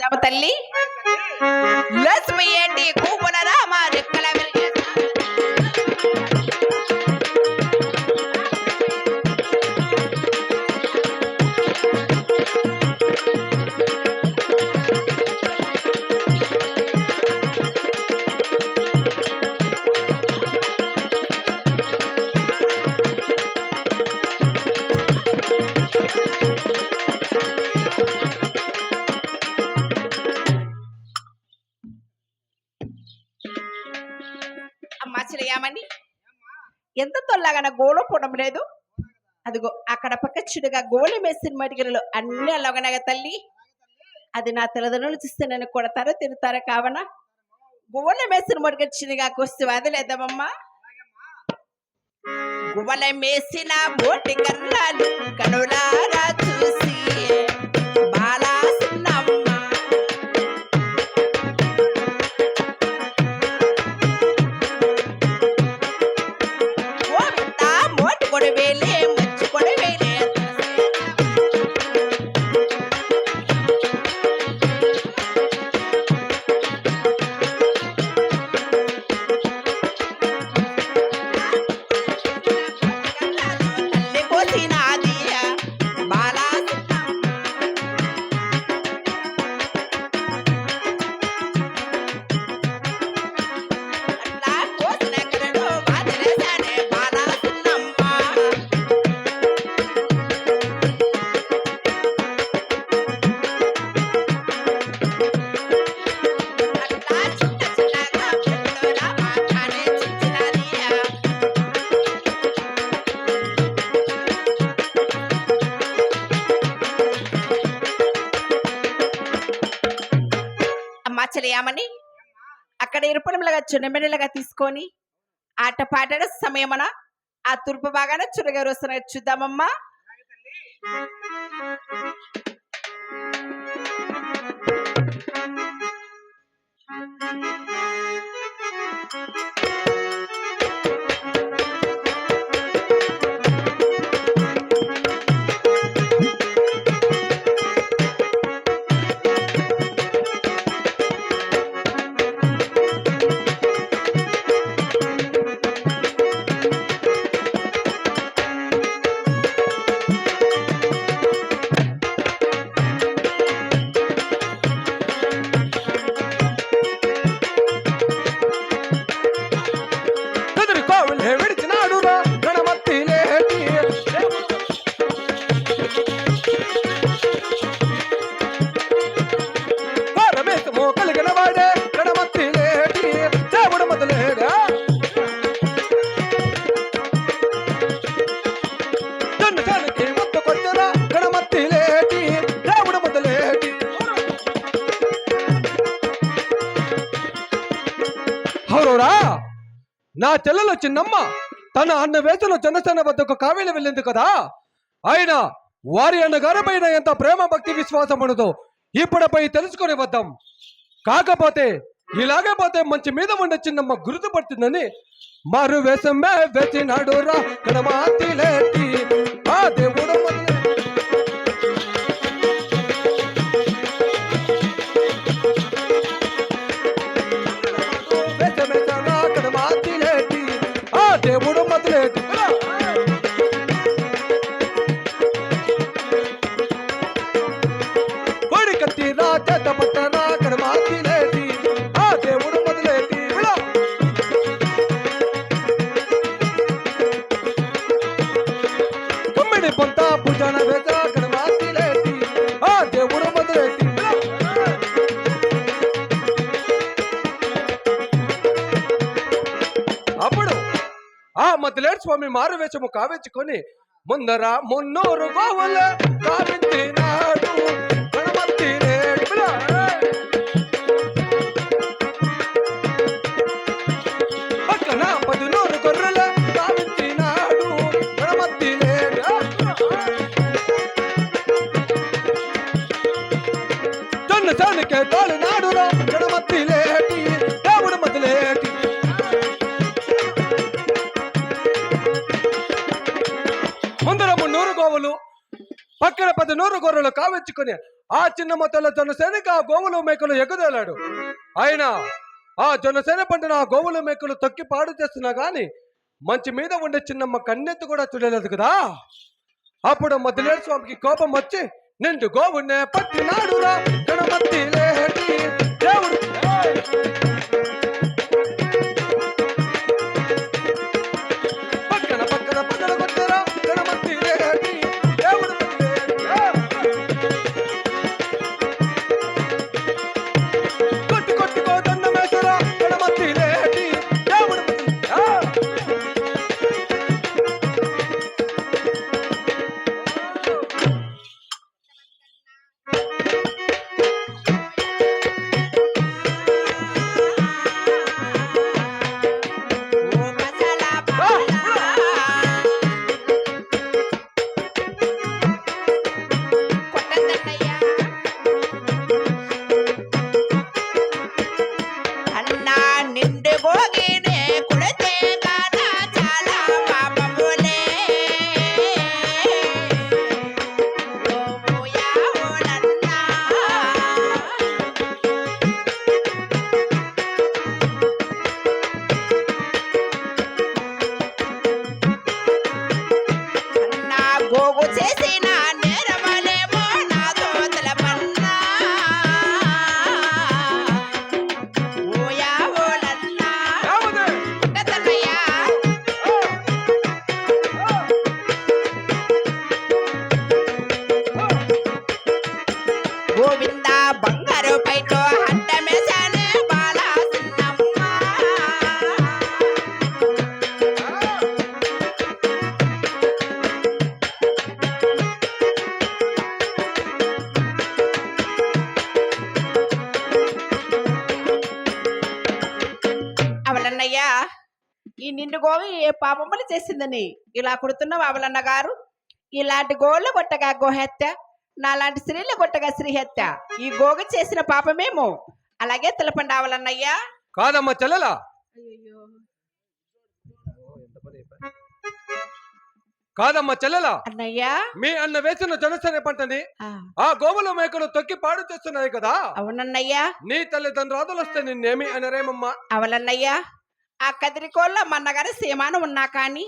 తమ తల్లి. లక్ష్మి ఏంటి? కూపున రామ లాగా తొల్లగా పోవడం లేదు. అదిగో అక్కడ పక్క చిడుగా గోళం వేసిన మడిగిరలు అన్ని అలాగనగా తల్లి. అది నా తల్లిదండ్రులు చూస్తే నన్ను కొడతారో తిడతారో కావనా? గోళ మేసిన మడిగ చిన్నగా కొస్తే వదిలేద్దామమ్మా. గువ్వల మేసిన బోటి కర్రాలు కనులారా బాగా చున్నమెడలుగా తీసుకొని ఆట సమయమన ఆ తూర్పు బాగాన చురగారు వస్తున్నారు చూద్దామమ్మా. ఎదురు ఎవరోరా నా చెల్లెలు చిన్నమ్మ తన అన్న వేసలో జనసేన వద్దకు కావేలి వెళ్ళింది కదా? ఆయన వారి అన్నగారి పైన ఎంత ప్రేమ భక్తి విశ్వాసం ఉండదో ఇప్పుడపై తెలుసుకొని వద్దాం. కాకపోతే ఇలాగే పోతే మంచి మీద ఉండే చిన్నమ్మ గుర్తుపడుతుందని మారు వేసమే వేసినాడు రా ఆ దేవుడు కుమ్మిడి పొంత భుజన వేద గణమాతిలేటి ఆ దేవుడు మొదలెట్టి. అప్పుడు ఆ మొదలేడు స్వామి మారు వేషము కావించుకొని ముందర మున్నూరు గోవుల కావించినాడు ముందర కావించుకుని ఆ చిన్న మొత్తంలో జొన్నసేనకి ఆ గోవులు మేకలు ఎగుదేలాడు ఆయన ఆ జొన్నసేన పంటను ఆ గోవులు మేకలు తొక్కి పాడు చేస్తున్నా గాని మంచి మీద ఉండే చిన్నమ్మ కన్నెత్తి కూడా చూడలేదు కదా. అప్పుడు మధ్యలేడు స్వామికి కోపం వచ్చి నిండు గోవునే పట్టినాడురా గణమతి లేహటి దేవుడు ఈ నిండు గోవి ఏ పాపములు చేసిందని ఇలా కుడుతున్నావు అవలన్న గారు ఇలాంటి గోళ్ళు కొట్టగా గోహత్య నాలాంటి స్త్రీలు కొట్టగా శ్రీహత్య ఈ గోగ చేసిన పాపమేమో? అలాగే తెలపండి అవలన్నయ్యా కాదమ్మా చెల్లెలా? కాదమ్మా చెల్లెలా? అన్నయ్యా. మీ అన్న వేసిన జనసేన పంటని ఆ. గోవుల మేకలు తొక్కి పాడు చేస్తున్నాయి కదా. అవునన్నయ్యా. నీ తల్లిదండ్రులు వస్తే నిన్నేమి అనరేమమ్మా? అవలన్నయ్యా. ఆ కదిరికోళ్ళ మన్నగారి సీమాను ఉన్నా కానీ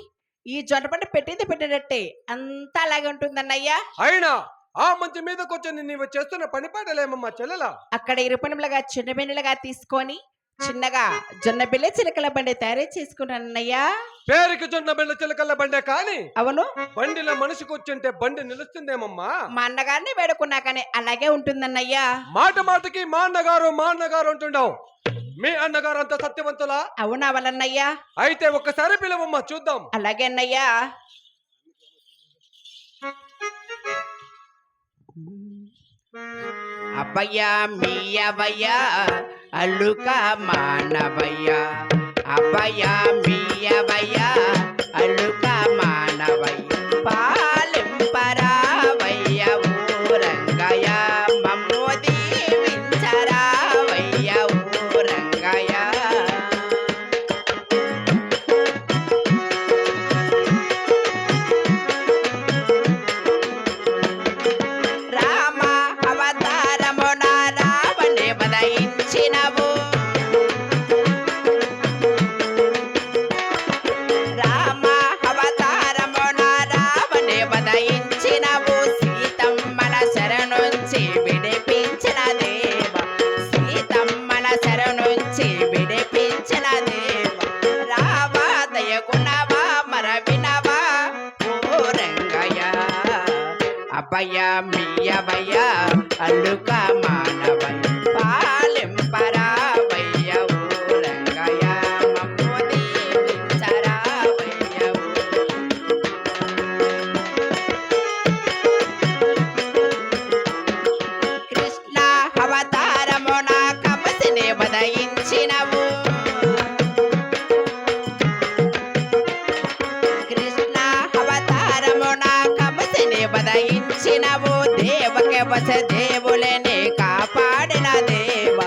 ఈ జొన్నపంట పెట్టింది పెట్టినట్టే. అంతా అలాగే ఉంటుందన్నయ్యా. అయినా ఆ మంచి మీదకొచ్చి నీవు చేస్తున్న పని పాటలేమమ్మా చెల్లెలా? అక్కడ ఇరుపనులుగా చిన్న బిన్నెలుగా తీసుకొని చిన్నగా జొన్న బిల్లె చిలకల బండి తయారు చేసుకున్నానయ్యా పేరుకి జొన్న బిళ్ళ చిలకల్ల బండే కాని అవును. బండిలో మనిషికి వచ్చింటే బండి నిలుస్తుందేమమ్మా? మా అన్నగారిని వేడుకున్నా కానీ అలాగే ఉంటుందన్నయ్యా. మాట మాటకి మా అన్నగారు మా అన్నగారు అంటుండవు. మీ అన్నగారు అంత సత్యవంతులా? అవునా వలన్నయ్యా అయితే ఒక్కసారి పిలవమ్మా చూద్దాం. అలాగే అన్నయ్యా. అబ్బయ్యా మీ అబ్బయ్యా అల్లుక మానవయ్య అభయ మీ దేవులని కాపాడిన దేవ.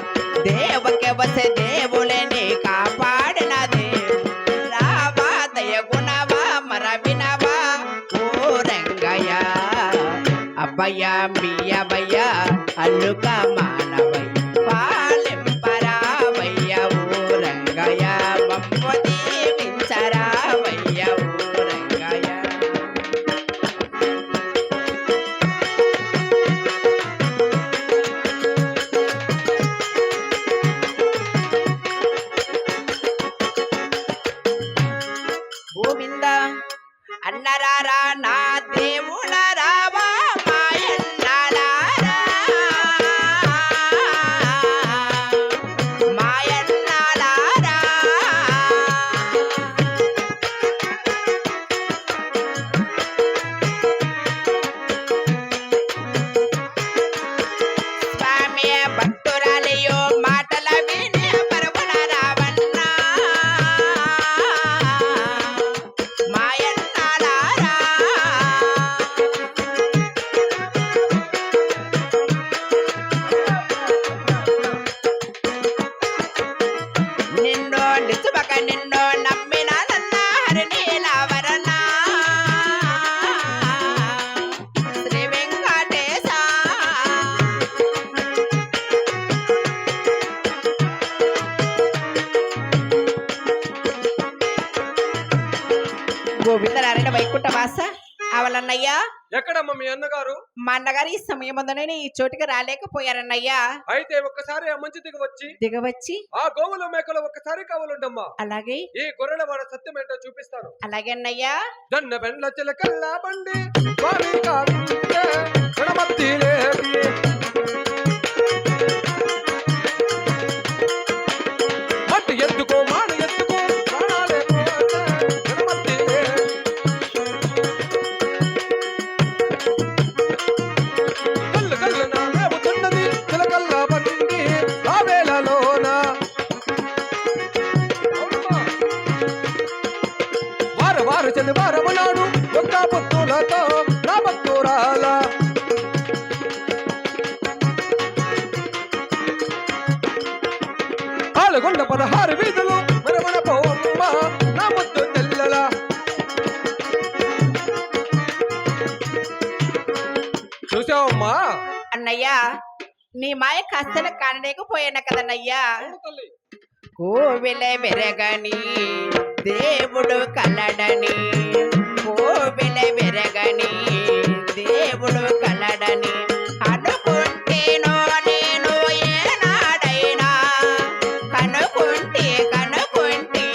దేవకి వస దేవులని కాపాడిన దేవ. రావా దయ గుణవా మర ఓ రంగయ్య అబ్బయ్య మీ అబ్బయ్య అల్లుక అవలన్నయ్యా ఎక్కడమ్మా మీ అన్నగారు? మా అన్నగారు ఈ సమయం ముందనే ఈ చోటుకి రాలేకపోయారన్నయ్యా. అయితే ఒక్కసారి ఆ మంచి దిగి వచ్చి దిగవచ్చి ఆ గోవుల మేకలు ఒక్కసారి కావాలండమ్మా. అలాగే. ఈ గొర్రెల వాడ సత్యం ఏంటో చూపిస్తాను. అలాగే అన్నయ్యా. దన్న బెండ్ల చిలకల్లా బండి కష్టన కానలేకపోయాను తల్లి. కోవిల వెరగని దేవుడు కలడని కోవిల వెరగని దేవుడు కలడని అనుకుంటేనో నేను ఏనాడైనా కనుకుంటే కనుకుంటే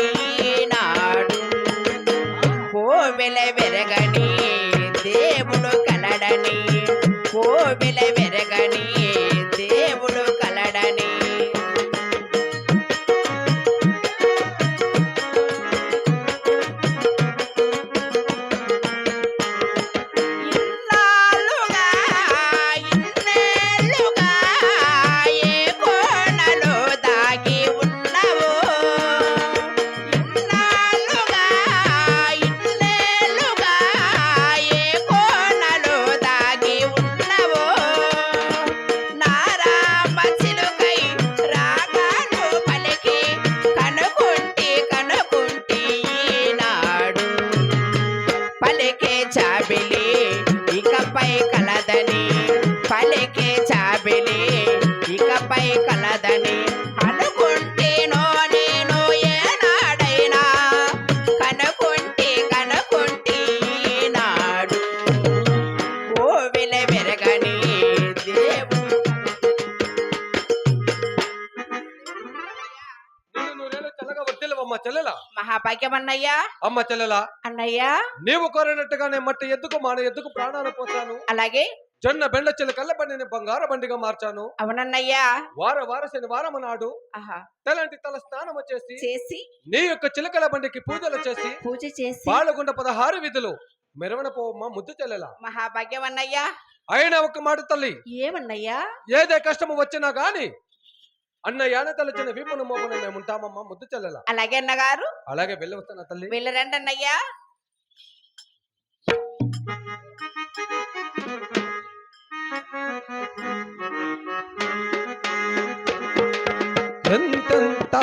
నాడు. కోవిల వెరగని దేవుడు కలడని కోవిల వెరగని మహాభాగ్యమన్నయ్యా అమ్మ చెల్లెల అన్నయ్యా? నీవు కోరినట్టుగానే మట్టి ఎద్దుకు మాన ఎద్దుకు ప్రాణాలు పోతాను? అలాగే. జొన్న బెండ చిలకల్ల బండిని బంగారు బండిగా మార్చాను. అవునన్నయ్యా. వార వార శనివారం నాడు తెలంటి తల స్నానం చేసి చేసి నీ యొక్క చిలకల బండికి పూజలు చేసి పూజ చేసి పాలగుండ పదహారు విధులు మెరవన పోవమ్మ ముద్దు చెల్లెల. మహాభాగ్యమన్నయ్యా. అయినా ఒక మాట తల్లి ఏమన్నయ్యా? ఏదే కష్టము వచ్చినా గాని అన్న యాన తలచిన వీపును మోపన మేము ఉంటామమ్మా ముద్దు చెల్లెల? అలాగే అన్నగారు. అలాగే వెళ్ళి వస్తున్నా తల్లి? వెళ్ళరండి అన్నయ్యా. ఎంతెంత